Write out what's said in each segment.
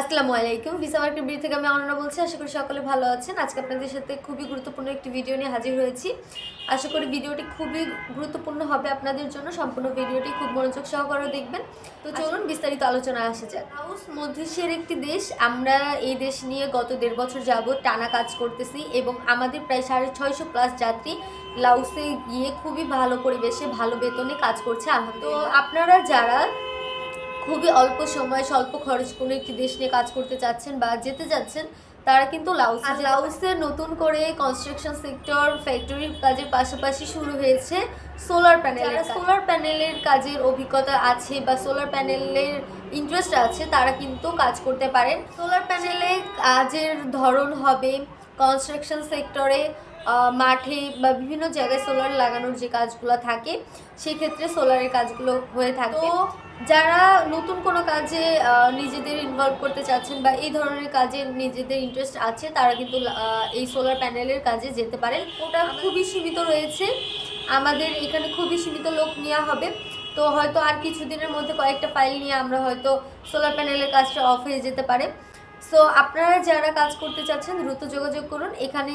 আসসালামু আলাইকুম। Visa market বিড়ি থেকে আমি অনন্যা বলছি। আশা করি সকলে ভালো আছেন। আজকে আপনাদের সাথে খুবই গুরুত্বপূর্ণ একটি ভিডিও নিয়ে হাজির হয়েছি। আশা করি ভিডিওটি খুবই গুরুত্বপূর্ণ হবে আপনাদের জন্য। সম্পূর্ণ ভিডিওটি খুব মনোযোগ সহকারে দেখবেন। তো চলুন বিস্তারিত আলোচনায় আসা যাক। হাউস মধ্যেশিয়ার একটি দেশ। আমরা এই দেশ নিয়ে গত দেড় বছর যাবৎ টানা কাজ করতেছি এবং আমাদের প্রায় সাড়ে ছয়শো প্লাস যাত্রী লাউসে গিয়ে খুবই ভালো পরিবেশে ভালো বেতনে কাজ করছে তো আপনারা যারা খুবই অল্প সময় স্বল্প খরচ কোনো একটি দেশ নিয়ে কাজ করতে চাচ্ছেন বা যেতে যাচ্ছেন তারা কিন্তু লাউস। আর লাউসে নতুন করে কনস্ট্রাকশন সেক্টর ফ্যাক্টরির কাজের পাশাপাশি শুরু হয়েছে সোলার প্যানেল সোলার প্যানেলের কাজের অভিজ্ঞতা আছে বা সোলার প্যানেলের ইন্টারেস্ট আছে তারা কিন্তু কাজ করতে পারেন। সোলার প্যানেলে কাজের ধরন হবে কনস্ট্রাকশন সেক্টরে মাঠে বা বিভিন্ন জায়গায় সোলার লাগানোর যে কাজগুলো থাকে সেক্ষেত্রে সোলারের কাজগুলো হয়ে থাকে। তো যারা নতুন কোনো কাজে নিজেদের ইনভলভ করতে চাচ্ছেন বা এই ধরনের কাজে নিজেদের ইন্টারেস্ট আছে তারা কিন্তু এই সোলার প্যানেলের কাজে যেতে পারেন। ওটা খুবই সীমিত রয়েছে। আমাদের এখানে খুবই সীমিত লোক নেওয়া হবে। তো হয়তো আর কিছুদিনের মধ্যে কয়েকটা ফাইল নিয়ে আমরা হয়তো সোলার প্যানেলের কাজটা অফ হয়ে যেতে পারে। সো আপনারা যারা কাজ করতে চাচ্ছেন, দ্রুত যোগাযোগ করুন। এখানে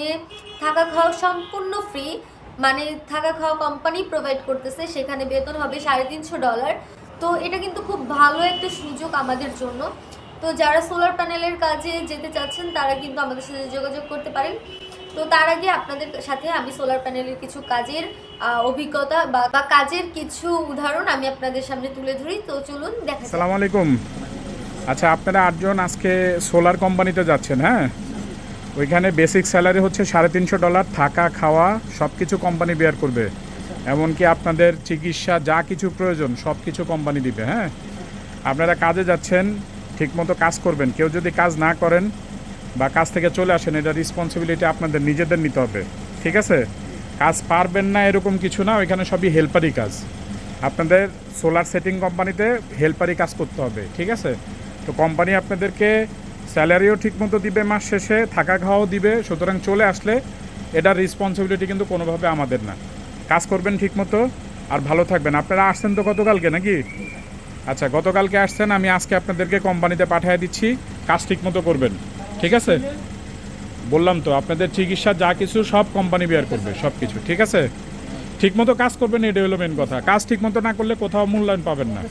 থাকা খাওয়া সম্পূর্ণ ফ্রি মানে থাকা খাওয়া কোম্পানি প্রোভাইড করতেছে। সেখানে বেতন হবে সাড়ে তিনশো ডলার তো এটা কিন্তু খুব ভালো একটা সুযোগ আমাদের জন্য। তো যারা সোলার প্যানেলের কাজে যেতে চাচ্ছেন, তারা কিন্তু আমাদের সাথে যোগাযোগ করতে পারেন। তো তার আগে আপনাদের সাথে আমি সোলার প্যানেলের কিছু কাজের অভিজ্ঞতা বা কাজের কিছু উদাহরণ আমি আপনাদের সামনে তুলে ধরি। তো চলুন দেখা যাক। সালাম আলাইকুম। আচ্ছা আপনারা আটজন আজকে সোলার কোম্পানিতে যাচ্ছেন হ্যাঁ? ওইখানে বেসিক স্যালারি হচ্ছে সাড়ে তিনশো ডলার, থাকা, খাওয়া সব কিছু কোম্পানি বেয়ার করবে। এমনকি আপনাদের চিকিৎসা, যা কিছু প্রয়োজন সব কিছু কোম্পানি দিবে হ্যাঁ? আপনারা কাজে যাচ্ছেন, ঠিকমতো কাজ করবেন। কেউ যদি কাজ না করেন বা কাজ থেকে চলে আসেন, এটা রেসপন্সিবিলিটি আপনাদের, নিজেদের নিতে হবে। ঠিক আছে? কাজ পারবেন না এরকম কিছু না, ওইখানে সবই হেল্পারই কাজ। আপনাদের সোলার সেটিং কোম্পানিতে হেল্পারই কাজ করতে হবে, ঠিক আছে? তো কোম্পানি আপনাদেরকে স্যালারিও ঠিকমতো দিবে মাস শেষে, থাকা খাওয়াও দিবে, সুতরাং চলে আসলে এটার রেসপন্সিবিলিটি কিন্তু কোনোভাবে আমাদের না। কাজ করবেন ঠিকমতো আর ভালো থাকবেন। আপনারা আসছেন তো গতকালকে নাকি? আচ্ছা গতকালকে আসছেন, আমি আজকে আপনাদেরকে কোম্পানিতে পাঠিয়ে দিচ্ছি, কাজ ঠিকমতো করবেন। ঠিক আছে? বললাম তো, আপনাদের চিকিৎসা যা কিছু সব কোম্পানি বেয়ার করবে, সব কিছু, ঠিক আছে? ঠিকমতো কাজ করবেন এই ডেভেলপমেন্ট কথা। কাজ ঠিকমতো না করলে কোথাও মূল্যায়ন পাবেন না।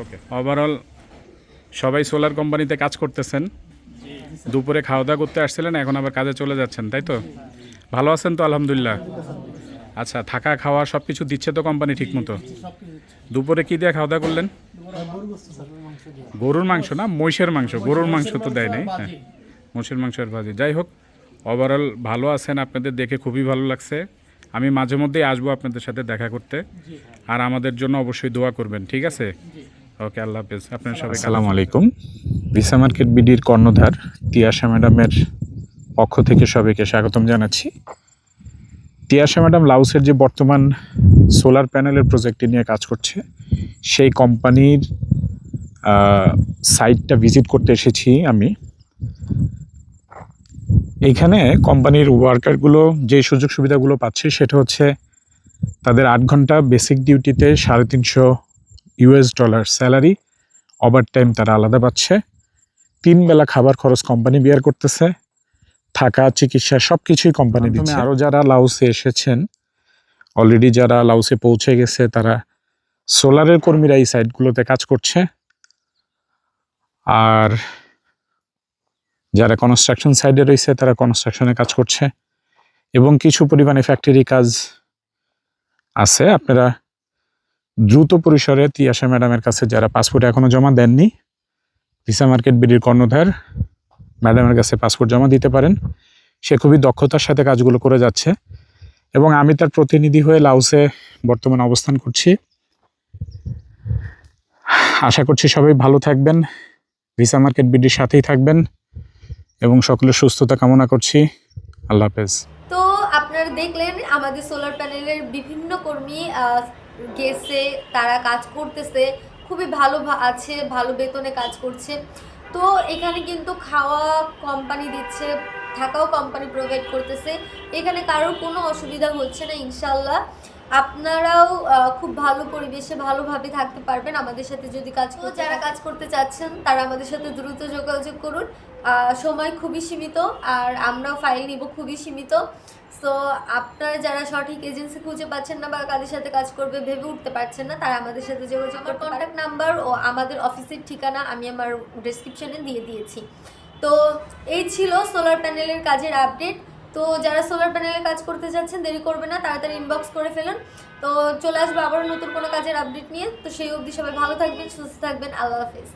ওকে ওভারঅল সবাই সোলার কোম্পানিতে কাজ করতেছেন। দুপুরে খাওয়া দাওয়া করতে আসছিলেন, এখন আবার কাজে চলে যাচ্ছেন, তাই তো? ভালো আছেন তো, আলহামদুলিল্লাহ। আচ্ছা থাকা, খাওয়া সব কিছু দিচ্ছে তো কোম্পানি ঠিকমতো? দুপুরে কি দিয়ে খাওয়া দাওয়া করলেন? গরুর মাংস না? মহিষের মাংস। গরুর মাংস তো দেয় নাই হ্যাঁ। মহিষের মাংসের ভাজি। যাই হোক ওভারঅল ভালো আছেন আপনাদের, দেখে খুবই ভালো লাগছে। আমি মাঝে মধ্যেই আসব আপনাদের সাথে দেখা করতে। আর আমাদের জন্য অবশ্যই দোয়া করবেন, ঠিক আছে? ওকে আল্লাহ হাফেজ। আপনার সবাই আসসালামু আলাইকুম। ভিসা মার্কেট বিডির কর্ণধার তিয়াশা ম্যাডামের পক্ষ থেকে সবাইকে স্বাগতম জানাচ্ছি। তিয়াশা ম্যাডাম লাউসের যে বর্তমান সোলার প্যানেলের প্রজেক্টটি নিয়ে কাজ করছে সেই কোম্পানির সাইটটা ভিজিট করতে এসেছি আমি। এইখানে কোম্পানির ওয়ার্কারগুলো যে সুযোগ সুবিধাগুলো পাচ্ছে সেটা হচ্ছে তাদের আট ঘণ্টা বেসিক ডিউটিতে সাড়ে তিনশো US dollar salary overtime তারা আলাদা পাচ্ছে তিন বেলা খাবার খরচ কোম্পানি বিয়ার করতেছে থাকা চিকিৎসা সব কিছুই কোম্পানি দিচ্ছে। আরও যারা লাউসে এসেছেন অলরেডি যারা লাউসে পৌঁছে গেছে তারা সোলারের কর্মীরা এই সাইটগুলোতে কাজ করছে। আর যারা কনস্ট্রাকশন সাইডে রয়েছে তারা কনস্ট্রাকশনে কাজ করছে। এবং কিছু পরিমাণে ফ্যাক্টরি কাজ আছে আপনারা দ্রুত পরিসরে তিয়াশা ম্যাডামের কাছে যারা পাসপোর্ট এখনও জমা দেননি, ভিসা মার্কেট বিডির কর্ণধার ম্যাডামের কাছে পাসপোর্ট জমা দিতে পারেন। সে খুবই দক্ষতার সাথে কাজগুলো করে যাচ্ছে এবং আমি তার প্রতিনিধি হয়ে লাউসে বর্তমানে অবস্থান করছি। আশা করছি সবাই ভালো থাকবেন, ভিসা মার্কেট বিডির সাথেই থাকবেন এবং সকলের সুস্থতা কামনা করছি। আল্লাহ হাফেজ। তো আপনারা দেখলেন আমাদের সোলার প্যানেলের বিভিন্ন কর্মী গেছে, তারা কাজ করতেছে, খুবই ভালো আছে, ভালো বেতনে কাজ করছে। তো এখানে কিন্তু খাওয়া কোম্পানি দিচ্ছে থাকাও কোম্পানি প্রোভাইড করতেছে। এখানে কারোর কোনো অসুবিধা হচ্ছে না ইনশাল্লাহ আপনারাও খুব ভালো পরিবেশে ভালোভাবে থাকতে পারবেন। আমাদের সাথে যদি কাজ করতে যারা কাজ করতে চাচ্ছেন তারা আমাদের সাথে দ্রুত যোগাযোগ করুন। সময় খুবই সীমিত আর আমরাও ফাইল নিব খুবই সীমিত। সো আপনারা যারা সঠিক এজেন্সি খুঁজে পাচ্ছেন না বা কাদের সাথে কাজ করবে ভেবে উঠতে পারছেন না তারা আমাদের সাথে যোগাযোগ কন্ট্যাক্ট নাম্বার ও আমাদের অফিসের ঠিকানা আমি আমার ডিসক্রিপশনে দিয়ে দিয়েছি। তো এই ছিল সোলার প্যানেলের কাজের আপডেট তো যারা সোলার প্যানেলে কাজ করতে যাচ্ছেন, দেরি করবে না, তাড়াতাড়ি ইনবক্স করে ফেলুন। তো চলে আসব আবারও নতুন কোনো কাজের আপডেট নিয়ে। তো সেই অবধি সবাই ভালো থাকবেন, সুস্থ থাকবেন, আল্লাহ হাফেজ।